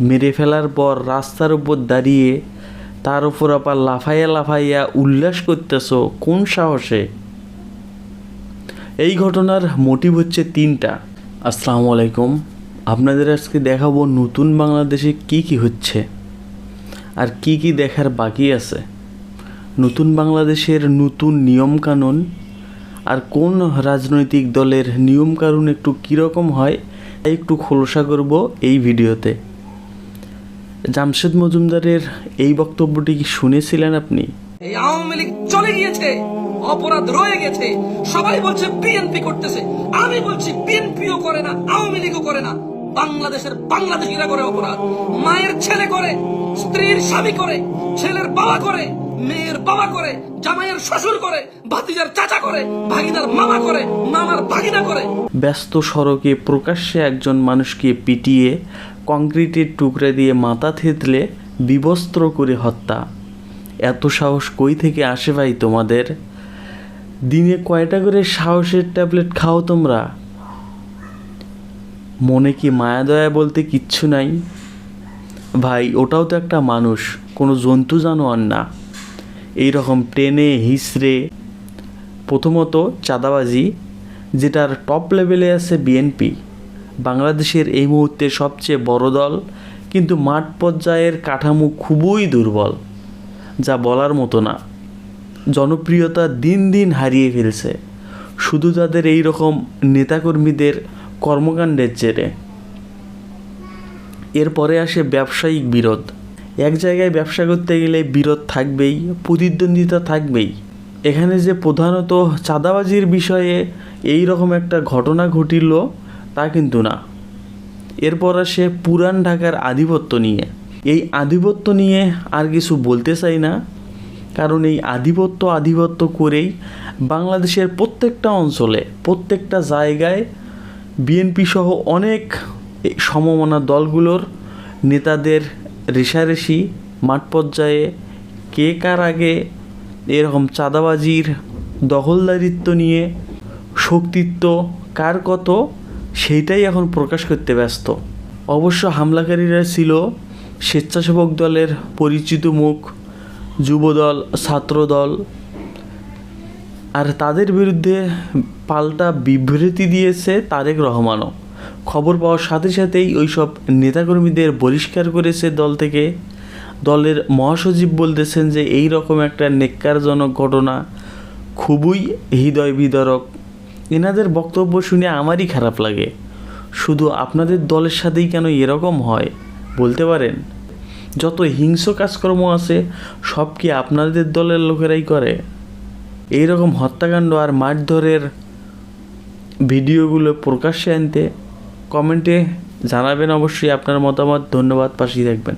মেরে ফেলার পর রাস্তার উপর দাঁড়িয়ে তার উপর আবার লাফাইয়া লাফাইয়া উল্লাস করতেছ, কোন সাহসে? এই ঘটনার মোটিভ হচ্ছে তিনটা। আসসালামু আলাইকুম। আপনাদের আজকে দেখাবো নতুন বাংলাদেশে কি কি হচ্ছে আর কি কি দেখার বাকি আছে। নতুন বাংলাদেশের নতুন নিয়মকানুন আর কোন রাজনৈতিক দলের নিয়মকানুন একটু কীরকম হয় একটু খোলসা করব এই ভিডিওতে। জামশেদ মজুমদারের এই বক্তব্যটি কি শুনেছিলেন আপনি? এই আওয়ামী লীগ চলে গিয়েছে, অপরাধ রয়ে গেছে, সবাই বলছে বিএনপি করতেছে। আমি বলছি বিএনপিও করে না, আওয়ামী লীগও করে না। বাংলাদেশের বাংলাদেশিরা করে অপরাধ। মায়ের ছেলে করে, স্ত্রীর স্বামী করে, ছেলের বাবা করে। মেয়ের বাবা করে, জামাইয়ের শ্বশুর করে, ভাতিজার চাচা করে, ভাগিনার মামা করে, মামার ভাগিনা করে। ব্যস্ত সড়কে প্রকাশ্যে একজন মানুষকে পিটিয়ে, কংক্রিটের টুকরা দিয়ে মাথা থেতলে বিবস্ত্র করে হত্যা। এত সাহস কই থেকে আসে ভাই তোমাদের? দিনে কয়টা করে সাহসের ট্যাবলেট খাও তোমরা? মনে কি মায়া দয়া বলতে কিচ্ছু নাই? ভাই, ওটাও তো একটা মানুষ, কোনো জন্তু জানোয়ার না। এই রকম টেনে হিসড়ে প্রথমত চাঁদাবাজি, যেটার টপ লেভেলে আছে বিএনপি বাংলাদেশের এই মুহূর্তে সবচেয়ে বড় দল, কিন্তু মাঠ পর্যায়ের কাঠামো খুবই দুর্বল, যা বলার মতো না। জনপ্রিয়তা দিন দিন হারিয়ে ফেলছে। শুধু তাদের এই রকম নেতাকর্মীদের কর্মকাণ্ডের জেরে। এরপরে আসে ব্যবসায়িক বিরোধ। এক জায়গায় ব্যবসা করতে গেলে বিরোধ থাকবেই, প্রতিদ্বন্দ্বিতা থাকবেই। এখানে যে প্রধানত চাঁদাবাজির বিষয়ে এই রকম একটা ঘটনা ঘটিল, তা কিন্তু না। এরপর আসে পুরান ঢাকার আধিপত্য নিয়ে। এই আধিপত্য নিয়ে আর কিছু বলতে চাই না, কারণ এই আধিপত্য আধিপত্য করেই বাংলাদেশের প্রত্যেকটা অঞ্চলে, প্রত্যেকটা জায়গায় বিএনপি সহ অনেক সমমনা দলগুলোর নেতাদের রেশারেশি মাঠ পর্যায়ে কে কার আগে এরকম চাঁদাবাজির দখলদারিত্ব নিয়ে শক্তিত্ব কার কত সেইটাই এখন প্রকাশ করতে ব্যস্ত। অবশ্য হামলাকারীরা ছিল স্বেচ্ছাসেবক দলের পরিচিত মুখ, যুবদল, ছাত্রদল, আর তাদের বিরুদ্ধে পাল্টা বিবৃতি দিয়েছে তারেক রহমানও। খবর পাওয়ার সাথে সাথেই ওইসব নেতাকর্মীদের বহিষ্কার করেছে দল থেকে। দলের মহাসচিব বলতেছেন যে, এই রকম একটা নেককারজনক ঘটনা খুবই হৃদয় বিদারক এনাদের বক্তব্য শুনে আমারই খারাপ লাগে। শুধু আপনাদের দলের সাথেই কেন এরকম হয়, বলতে পারেন? যত হিংস্র কাজকর্ম আছে, সব কি আপনাদের দলের লোকেরাই করে? এই রকম হত্যাকাণ্ড আর মারধরের ভিডিওগুলো প্রকাশ্যে আনতে কমেন্টে জানাবেন অবশ্যই আপনার মতামত ধন্যবাদ পাশেই থাকবেন।